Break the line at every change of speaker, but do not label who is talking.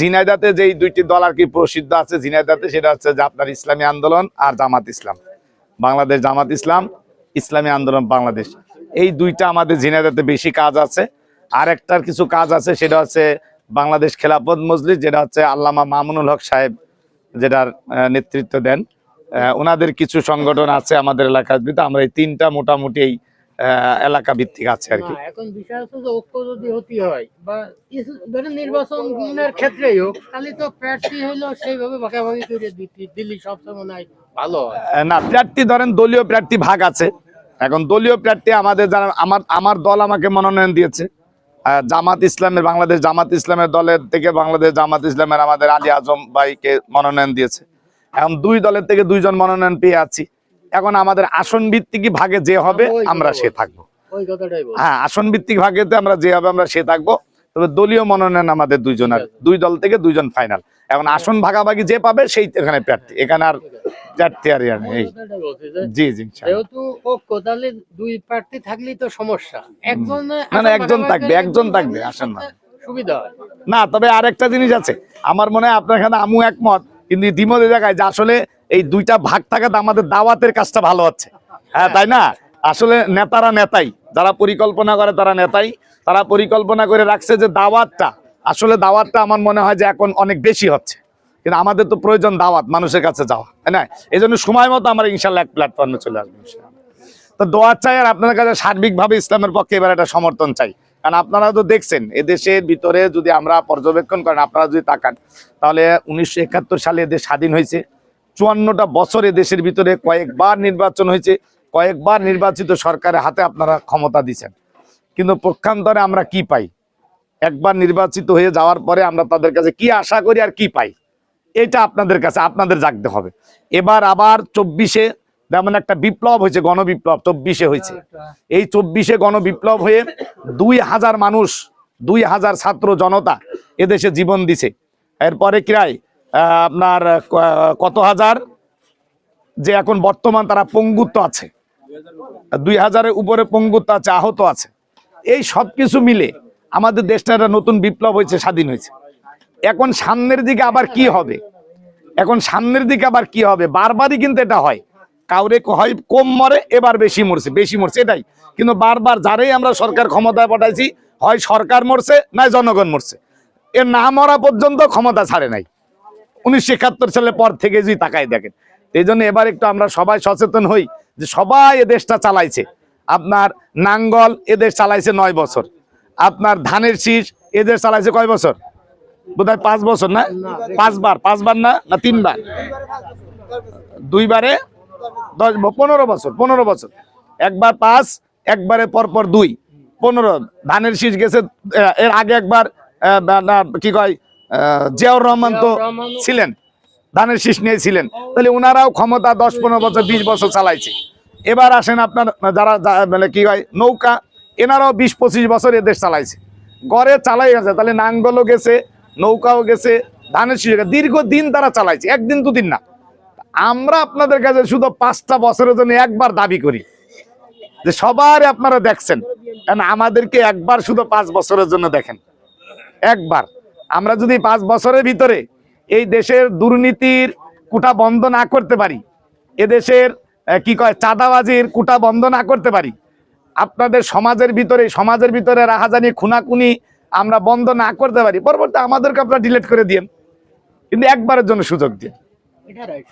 ঝিনাইদাতে যেই দুইটি দল আর কি প্রসিদ্ধ আছে, ঝিনাইদাতে সেটা হচ্ছে আপনার ইসলামী আন্দোলন আর জামাত ইসলাম। বাংলাদেশ জামাত ইসলাম, ইসলামী আন্দোলন বাংলাদেশ। এই দুইটা আমাদের ঝিনাইদাতে বেশি কাজ আছে। আর একটার কিছু কাজ আছে, সেটা হচ্ছে বাংলাদেশ খেলাফত মজলিস, যেটা হচ্ছে আল্লামা মামুনুল হক সাহেব যেটার নেতৃত্ব দেন। ওনাদের কিছু সংগঠন আছে আমাদের এলাকার আমরা এই তিনটা মোটামুটি এই এলাকা ভিত্তিক আছে আর কি।
এখন বিষয় হচ্ছে যে ঐক্য যদি হতে হয় বা ধরেন নির্বাচনের ক্ষেত্রেই হোক তাহলে তো প্রার্থী হইল সেইভাবে ভাগাভাগি করে দিতে দিল্লি সবসময় মনে হয় ভালো
না প্রার্থী ধরেন দলীয় প্রার্থী ভাগ আছে। এখন দলীয় প্রার্থী আমাদের যারা আমার আমার দল আমাকে মনোনয়ন দিয়েছে। জামাত ইসলামের বাংলাদেশ জামাত ইসলামের দলের থেকে বাংলাদেশ জামাত ইসলামের আমাদের আলী আজম ভাইকে মনোনয়ন দিয়েছে। এখন দুই দলের থেকে দুইজন মনোনয়ন পেয়ে আছি। এখন আমাদের আসন ভিত্তিক ভাগে যে হবে আমরা সে থাকব। হ্যাঁ আসন ভিত্তিক ভাগেতে আমরা যে হবে আমরা সে থাকব। তবে দলীয় মনোনয়ন আমাদের দুইজন আর দুই দল থেকে দুইজন ফাইনাল এখন আসন ভাগাভাগি যে পাবে সেই এখানে প্রার্থী। এখানে আর প্রার্থী আর এই জি জি
যেহেতু ঐক্য তাহলে দুই প্রার্থী থাকলেই তো সমস্যা। একজন
না, একজন থাকবে, একজন থাকবে, আসেন না।
সুবিধা
না তবে আরেকটা জিনিস আছে। আমার মনে হয় আপনার এখানে আমু একমত কিন্তু দ্বিমত জায়গায় যে আসলে এই দুইটা ভাগ থাকাতে আমাদের দাওয়াতের কাজটা ভালো হচ্ছে। হ্যাঁ তাই না? আসলে নেতারা নেতাই, যারা পরিকল্পনা করে তারা নেতাই। তারা পরিকল্পনা করে রাখছে যে দাওয়াতটা, আসলে দাওয়াতটা আমার মনে হয় যে এখন অনেক বেশি হচ্ছে। কিন্তু আমাদের তো প্রয়োজন দাওয়াত, মানুষের কাছে যাওয়া, তাই না? এই জন্য সময় মতো আমরা ইনশাল্লাহ এক প্ল্যাটফর্মে চলে আসব তো দোয়া চাই আর আপনার কাছে সার্বিকভাবে ইসলামের পক্ষে এবার একটা সমর্থন চাই। কারণ আপনারা তো দেখছেন, এদেশের ভিতরে যদি আমরা পর্যবেক্ষণ করেন, আপনারা যদি তাকান, তাহলে উনিশশো একাত্তর সালে এদেশ স্বাধীন হয়েছে। চুয়ান্নটা বছরে দেশের ভিতরে কয়েকবার নির্বাচন হয়েছে কয়েকবার নির্বাচিত সরকারের হাতে আপনারা ক্ষমতা দিচ্ছেন কিন্তু পক্ষান্তরে আমরা কি পাই? একবার নির্বাচিত হয়ে যাওয়ার পরে আমরা তাদের কাছে কি আশা করি আর কি পাই? এটা আপনাদের কাছে আপনাদের জাগতে হবে। এবার আবার চব্বিশে যেমন একটা বিপ্লব হয়েছে গণবিপ্লব চব্বিশে হয়েছে। এই চব্বিশে গণবিপ্লব হয়ে দুই হাজার মানুষ দুই হাজার ছাত্র জনতা এদেশে জীবন দিছে। এরপরে আহ, আপনার কত হাজার? যে এখন বর্তমান তারা পঙ্গুত্ব আছে। দুই হাজারের উপরে পঙ্গুত্ব আছে, আহত আছে। এই সব কিছু মিলে আমাদের দেশটা একটা নতুন বিপ্লব হয়েছে, স্বাধীন হয়েছে। এখন সামনের দিকে আবার কি হবে? এখন সামনের দিকে আবার কি হবে? বারবারই কিন্তু এটা হয়। কাউরে হয় কম মরে, এবার বেশি মরছে বেশি মরছে, এটাই। কিন্তু বারবার যারাই আমরা সরকার ক্ষমতায় পাঠাইছি, হয় সরকার মরছে নয় জনগণ মরছে। এর না মরা পর্যন্ত ক্ষমতা ছাড়ে নাই। উনিশশো একাত্তর সালের পর থেকে যদি তাকাই দেখেন। এই জন্য এবার একটু আমরা সবাই সচেতন হই যে সবাই এ দেশটা চালাইছে। আপনার নাঙ্গল এদেশ চালাইছে নয় বছর। আপনার ধানের শীষ এদেশ চালাইছে কয় বছর? বোধহয় পাঁচ বছর না? পাঁচবার। পাঁচবার না? না, তিনবার? দুইবারে দশ পনেরো বছর পনেরো বছর। একবার পাঁচ, একবারে পরপর দুই। পনেরো। ধানের শীষ গেছে এর আগে একবার কি কয়? জিয়াউর রহমান তো ছিলেন ধানের শীষ নিয়েছিলেন তাহলে ওনারাও ক্ষমতা দশ পনেরো বছর বিশ বছর চালাইছে। এবার আসেন আপনার যারা মানে কি হয় নৌকা এনারাও বিশ পঁচিশ বছর এদেশ চালাইছে। গড়ে চালাই গেছে তাহলে নাঙ্গলও গেছে নৌকাও গেছে ধানের শীষ। দীর্ঘদিন তারা চালাইছে একদিন দুদিন না। আমরা আপনাদের কাছে শুধু পাঁচটা বছরের জন্য একবার দাবি করি যে সবার আপনারা দেখছেন। কারণ আমাদেরকে একবার শুধু পাঁচ বছরের জন্য দেখেন। একবার। আমরা যদি পাঁচ বছরের ভিতরে এই দেশের দুর্নীতির কুটা বন্ধ না করতে পারি এদেশের কি কয়, চাঁদাবাজির কুটা বন্ধ না করতে পারি, আপনাদের সমাজের ভিতরে সমাজের ভিতরে রাহাজানি খুনাকুনি আমরা বন্ধ না করতে পারি, পরবর্তী আমাদেরকে আপনারা ডিলিট করে দিন কিন্তু একবারের জন্য সুযোগ
রাইট